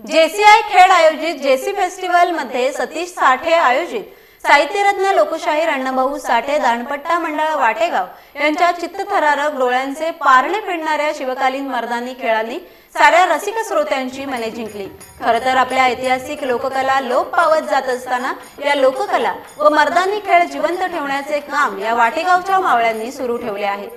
JCI खेळ आयोजित JC फेस्टिवलमध्ये सतीश साठे आयोजित. साहित्यरत्न लोकशाहीर अण्णाभाऊ साठे दानपट्टा मंडळ वाटेगाव यांच्या चित्तथरारक डोळ्यांचे पारणे फिरणाऱ्या शिवकालीन मर्दानी खेळांनी साऱ्या रसिक श्रोत्यांची मने जिंकली. खर तर आपल्या ऐतिहासिक लोककला लोप पावत जात असताना या लोककला व मर्दानी खेळ जिवंत ठेवण्याचे काम या वाटेगावच्या मावळ्यांनी सुरू ठेवले आहे.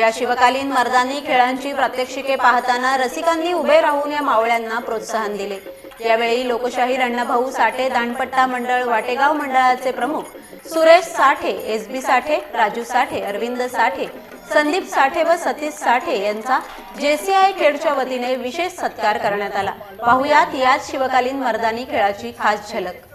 या शिवकालीन मर्दानी खेळांची प्रात्यक्षिके पाहताना रसिकांनी उभे राहून या मावळ्यांना प्रोत्साहन दिले. यावेळी लोकशाहीर अण्णाभाऊ साठे दानपट्टा मंडळ वाटेगाव मंडळाचे प्रमुख सुरेश साठे एस बी साठे राजू साठे अरविंद साठे संदीप साठे व सतीश साठे यांचा जेसीआय खेळच्या वतीने विशेष सत्कार करण्यात आला. पाहुयात याच शिवकालीन मर्दानी खेळाची खास झलक.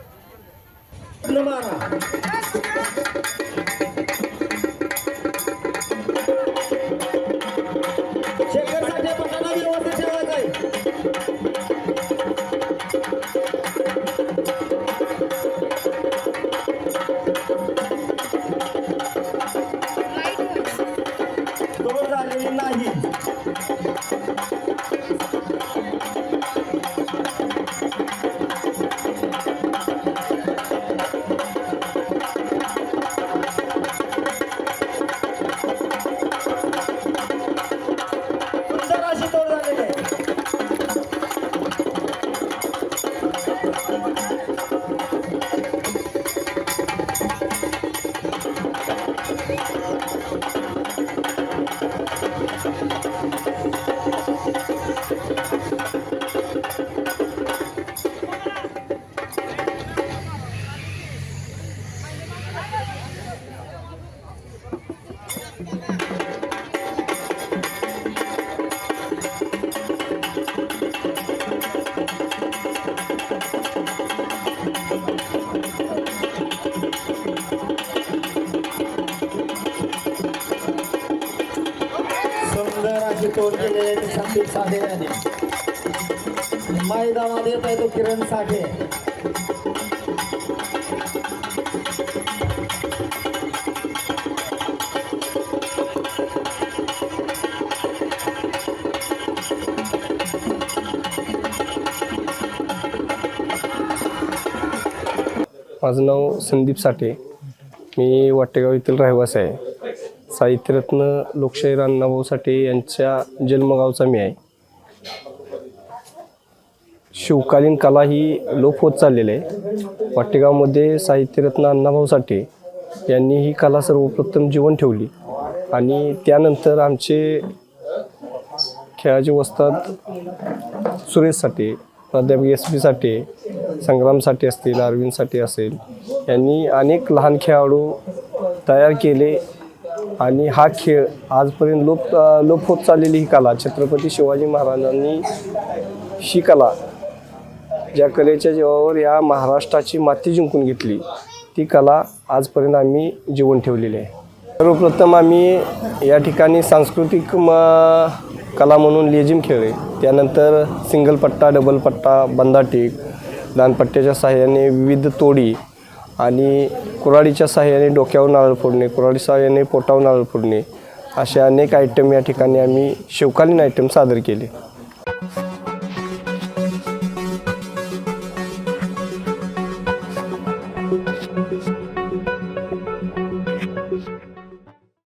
तोड केलेले आहे ती संदीप साठे यांनी मैदानात येत आहे तो किरण साठे. माझं नाव संदीप साठे. मी वाटेगाव येथील रहिवासी आहे. साहित्यरत्न लोकशाहीर अण्णाभाऊ साठे यांच्या जन्मगावचा मी आहे. शिवकालीन कला ही लोप होत चाललेली आहे. वाटेगावमध्ये साहित्यरत्न अण्णाभाऊ साठे यांनी ही कला सर्वप्रथम जीवन ठेवली. आणि त्यानंतर आमचे खेळाचे वस्तात सुरेश साठे प्राध्यापक एस पी साठे संग्राम साठे असतील अरविंद साठे असेल यांनी अनेक लहान खेळाडू तयार केले आणि हा खेळ आजपर्यंत लोप लोप होत चाललेली ही कला. छत्रपती शिवाजी महाराजांनी ही कला ज्या कलेच्या जीवावर या महाराष्ट्राची माती जिंकून घेतली ती कला आजपर्यंत आम्ही जीवन ठेवलेली आहे. सर्वप्रथम आम्ही या ठिकाणी सांस्कृतिक म कला म्हणून लेझिम खेळले त्यानंतर सिंगल पट्टा डबल पट्टा बंदाटीक दानपट्ट्याच्या सहाय्याने विविध तोडी आणि कुऱ्हाडीच्या सहाय्याने डोक्यावर नारळ फोडणे कुऱ्हाडी सहाय्याने पोटावर नारळ फोडणे असे अनेक आयटम या ठिकाणी आम्ही शिवकालीन आयटम सादर केले.